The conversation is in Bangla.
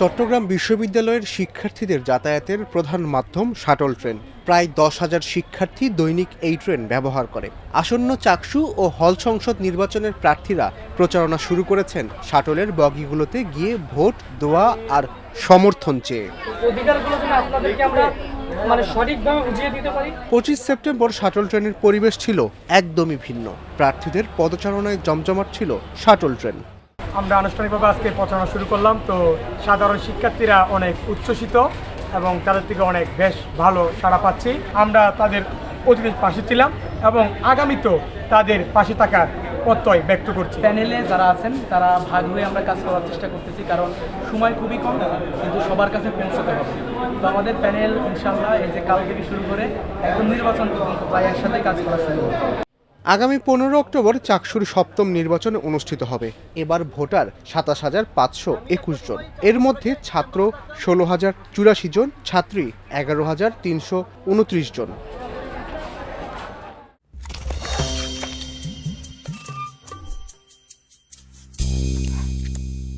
চট্টগ্রাম বিশ্ববিদ্যালয়ের শিক্ষার্থীদের যাতায়াতের প্রধান মাধ্যম শাটল ট্রেন। প্রায় দশ হাজার শিক্ষার্থী দৈনিক এই ট্রেন ব্যবহার করে। আসন্ন চাকসু ও হল সংসদ নির্বাচনের প্রার্থীরা প্রচারণা শুরু করেছেন শাটলের বগিগুলোতে গিয়ে ভোট দোয়া আর সমর্থন চেয়ে। মানে পঁচিশ সেপ্টেম্বর শাটল ট্রেনের পরিবেশ ছিল একদমই ভিন্ন। প্রার্থীদের পদচারণায় জমজমাট ছিল শাটল ট্রেন। আমরা আনুষ্ঠানিকভাবে আজকে প্রচারণা শুরু করলাম। তো সাধারণ শিক্ষার্থীরা অনেক উচ্ছ্বসিত এবং তাদের থেকে অনেক বেশ ভালো সাড়া পাচ্ছি। আমরা তাদের অতিথির পাশে ছিলাম এবং আগামীতেও তাদের পাশে থাকার প্রত্যয় ব্যক্ত করছি। প্যানেলে যারা আছেন, তারা ভাগ হয়ে আমরা কাজ করার চেষ্টা করতেছি, কারণ সময় খুবই কম, কিন্তু সবার কাছে পৌঁছতে হবে। তো আমাদের প্যানেল ইনশাল্লাহ এই যে কাল থেকে শুরু করে একদম নির্বাচন পর্যন্ত প্রায় একসাথে কাজ করা শুরু আগামী পনেরো অক্টোবর চাকসুর সপ্তম নির্বাচন অনুষ্ঠিত হবে। এবার ভোটার সাতাশ হাজার পাঁচশো একুশ জন। এর মধ্যে ছাত্র ষোলো হাজার চুরাশি জন, ছাত্রী এগারো হাজার তিনশো উনত্রিশ জন।